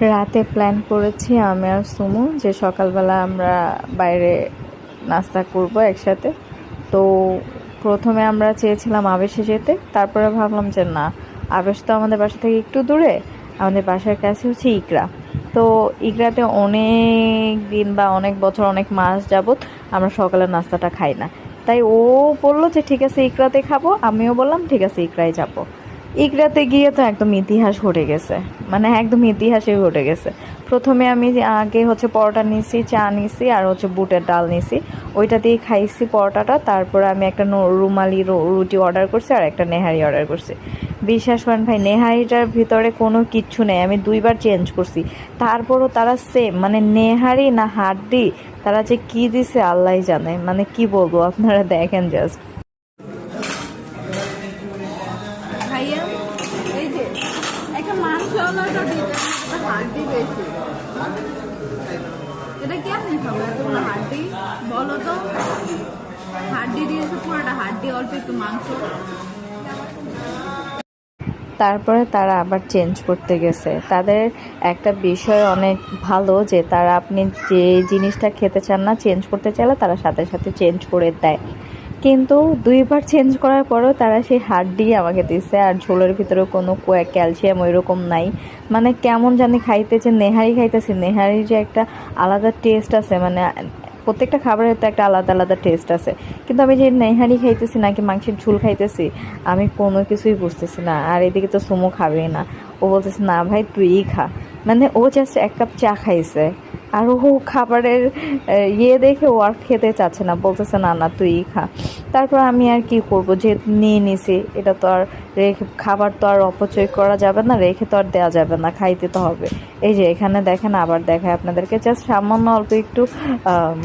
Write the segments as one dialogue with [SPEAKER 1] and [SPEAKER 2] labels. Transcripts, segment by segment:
[SPEAKER 1] রাতে প্ল্যান করেছি আমি আর সুমু যে সকালবেলা আমরা বাইরে নাস্তা করব একসাথে। তো প্রথমে আমরা চেয়েছিলাম আবেশে যেতে, তারপরে ভাবলাম যে না, আবেশ তো আমাদের বাসা থেকে একটু দূরে, আমাদের বাসার কাছে হচ্ছে ইকরা। তো ইকরাতে অনেক দিন বা অনেক বছর, অনেক মাস যাবত আমরা সকালের নাস্তাটা খাই না। তাই ও বলল যে, ঠিক আছে, ইকরাতে খাব। আমিও বললাম, ঠিক আছে ইকরাই যাব। ইকরাতে গিয়ে তো একদম ইতিহাস ঘটে গেছে। মানে একদম ইতিহাসই ঘটে গেছে। প্রথমে আমি আগে হচ্ছে পরোটা নিছি, চা নিছি, আর হচ্ছে বুটের ডাল নিছি। ওইটা দিয়ে খাইছি পরোটাটা। তারপরে আমি একটা রুমালি রুটি অর্ডার করছি আর একটা নেহারি অর্ডার করছি। বিশ্বাস করেন ভাই, নেহারিটার ভিতরে কোনো কিচ্ছু নেই। আমি দুইবার চেঞ্জ করছি। তারপরও তারা সেম মানে নেহারি না হাড্ডি, তারা যে কি দিছে আল্লাহ জানে। মানে কি বলব আপনারা দেখেন জাস্ট তারপরে তারা আবার চেঞ্জ করতে গেছে। তাদের একটা বিষয় অনেক ভালো যে, তারা আপনি যে জিনিসটা খেতে চান না চেঞ্জ করতে চাইলে তারা সাথে সাথে চেঞ্জ করে দেয়। কিন্তু দুইবার চেঞ্জ করার পরও তারা সেই হাড্ডি আমাকে দিছে। আর ঝোলের ভিতরে কোনো ক্যালসিয়াম ওই রকম নাই। মানে কেমন জানি খাইতেছে, নেহারি খাইতেছি। নেহারির যে একটা আলাদা টেস্ট আছে মানে প্রত্যেকটা খাবারের তো একটা আলাদা আলাদা টেস্ট আছে। কিন্তু আমি যে নেহারি খাইতেছি নাকি মাংসের ঝোল খাইতেছি, আমি কোনো কিছুই বুঝতেছি না। আর এদিকে তো সুমো খাবেই না। ও বলতেছে, না ভাই, তুই খা। মানে ও জাস্ট এক কাপ চা খাইছে। আর ও খাবারের ইয়ে দেখে ও আর খেতে চাচ্ছে না। বলতেছে, না না, তুই খা। তারপর আমি আর কি করব? যে নিয়ে নিছি, এটা তো আর রেখে, খাবার তো আর অপচয় করা যাবে না, রেখে তো আর দেওয়া যাবে না, খাইতে তো হবে। এই যে, এখানে দেখেন, আবার দেখায় আপনাদেরকে। জাস্ট সামান্য অল্প একটু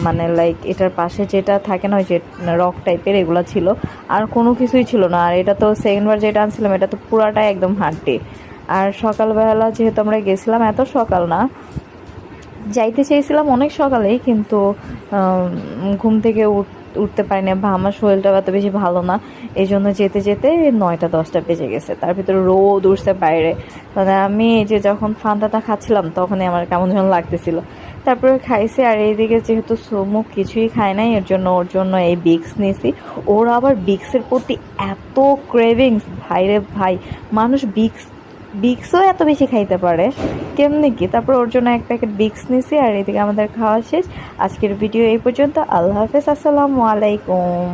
[SPEAKER 1] মানে লাইক এটার পাশে যেটা থাকে না, ওই যে, রক টাইপের, এগুলো ছিল। আর কোনো কিছুই ছিল না। আর এটা তো সেকেন্ডবার যেটা আনছিলাম, এটা তো পুরাটাই একদম হাড্ডি। আর সকালবেলা যেহেতু আমরা গেছিলাম, এত সকাল না যাইতে চেয়েছিলাম অনেক সকালেই, কিন্তু ঘুম থেকে উঠ- উঠতে পারি না বা আমার শরীরটা এত বেশি ভালো না। এই জন্য যেতে যেতে নয়টা, দশটা বেজে গেছে। তার ভিতরে রোদ উঠছে বাইরে। মানে আমি যে যখন ফান্তাটা খাচ্ছিলাম, তখনই আমার কেমন যেন লাগতেছিল। তারপরে খাইছে, আর এইদিকে যেহেতু সুমুখ কিছুই খায় নাই, এর জন্য ওর জন্য এই বিক্স নিয়েছি। ওর আবার বিক্সের প্রতি এত ক্রেভিংস ভাইরে ভাই, মানুষ বিক্স বিক্সও এত বেশি খাইতে পারে। কেমনি কি? তারপর ওর জন্য এক প্যাকেট বিক্স নিছি আর এদিকে আমাদের খাওয়া শেষ। আজকের ভিডিও এই পর্যন্ত। আল্লাহ হাফেজ। আসসালামু আলাইকুম।